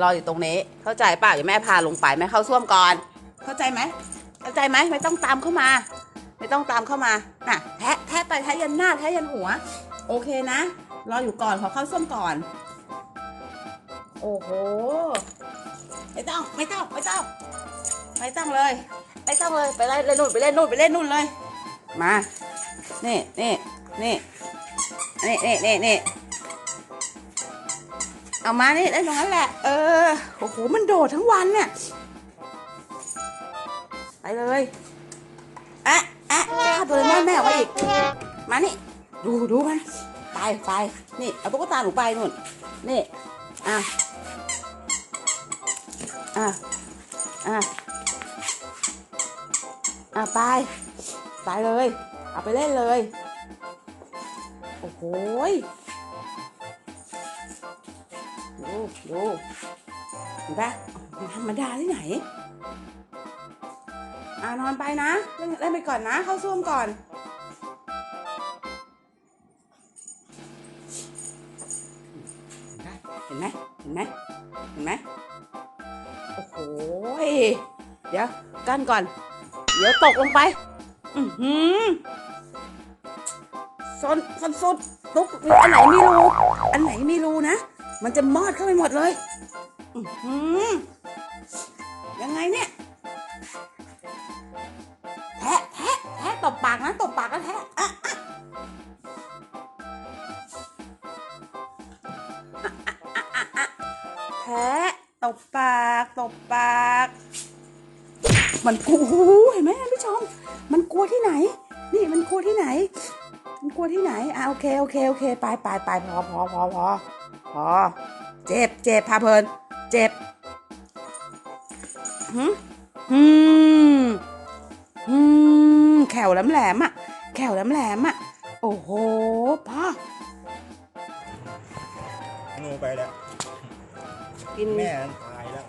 รออยู่ตรงนี้ เข้าใจเปล่าเดี๋ยวแม่พาลงไปแม่เข้าส้วมก่อน เข้าใจไหมเข้าใจไหมไม่ต้องตามเข้ามา ไม่ต้องตามเข้ามาน่ะแทะแทะไปแทะยันหน้าแทะยันหัว โอเคนะ รออยู่ก่อนขอเข้าส้วมก่อน โอ้โหไม่ต้องไม่ต้องไม่ต้องไม่ต้องเลยไม่ต้องเลยไปเล่นนู่นไปเล่นนู่นไปเล่นนู่นเลย มา นี่นี่นี่นี่นี่นี่ เอามานี่เล่นตรงนั้นแหละ เออ โอ้โห มันโดดทั้งวันเนี่ย ไปเลยอะอะฆ่าตัวเลยแม่แม่เอาไว้อีก มานี่ ดูดูมันไปไปนี่ เอาตุ๊กตาหนูไปนู่น นี่ อะ อะ อะ อะไป ไปเลย เอาไปเล่นเลย โอ้โห ดูดูเห็นปะไม่ธรรมดาที่ไหนอ่านอนไปนะเล่นไปก่อนนะ เข้าซ่วมก่อนเห็นไหมเห็นไหมเห็นไหมโอ้โหเดี๋ยวกันก่อน เดี๋ยวตกลงไป อือหือซนซนสุดตุกอันไหนมีรู อันไหนมีรูนะ มันจะมอดเข้าไปหมดเลยอยังไงเนี่ยแทะแทะแทะตบปากนะตบปากแล้วแทะอะแทะตบปากตบปาก มันกลัวเห็นไหมท่านผู้ชม มันกลัวที่ไหน นี่มันกลัวที่ไหน มันกลัวที่ไหนอะโอเคโอเคโอเคไปไปไปพอพอพอพอ พอ เจ็บเจ็บพาเพลิน เจ็บหืมอืมอืมแขวแหลมแหลมๆอะ แขวแหลมแหลมๆอะ โอ้โห พ่อ งูไปแล้ว กิน แม่มันตายแล้ว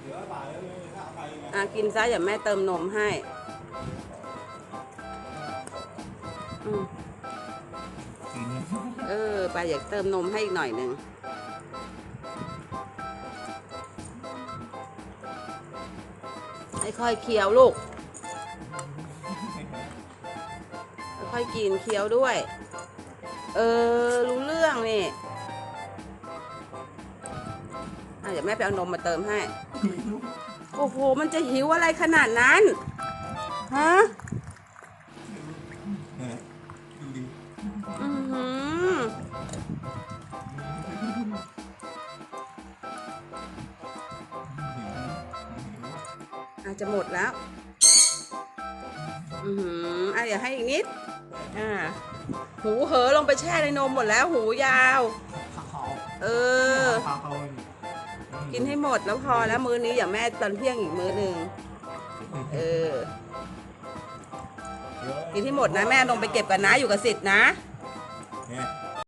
เหลือบ่ายแล้วเลยถ้าเอาไปไงอะ กินซะอย่าแม่เติมนมให้ อืมกินเออไปอยากเติมนมให้อีกหน่อยหนึ่งค่อยๆเคี้ยวลูก ค่อยๆกินเคี้ยวด้วย เออ รู้เรื่องนี่อะเดี๋ยวแม่ไปเอานมมาเติมให้ โอ้โห มันจะหิวอะไรขนาดนั้น ฮะ อาจจะหมดแล้ว อือหืออะเดี๋ยวให้อีกนิด อ่า หูเหอลงไปแช่ในนมหมดแล้ว หูยาวเขาเออเขาเขากินให้หมดแล้วพอแล้วมื้อนี้อย่าแม่ตอนเที่ยงอีกมื้อหนึ่งเออ กินให้หมดนะแม่ลงไปเก็บกันนะอยู่กับสิทธิ์นะ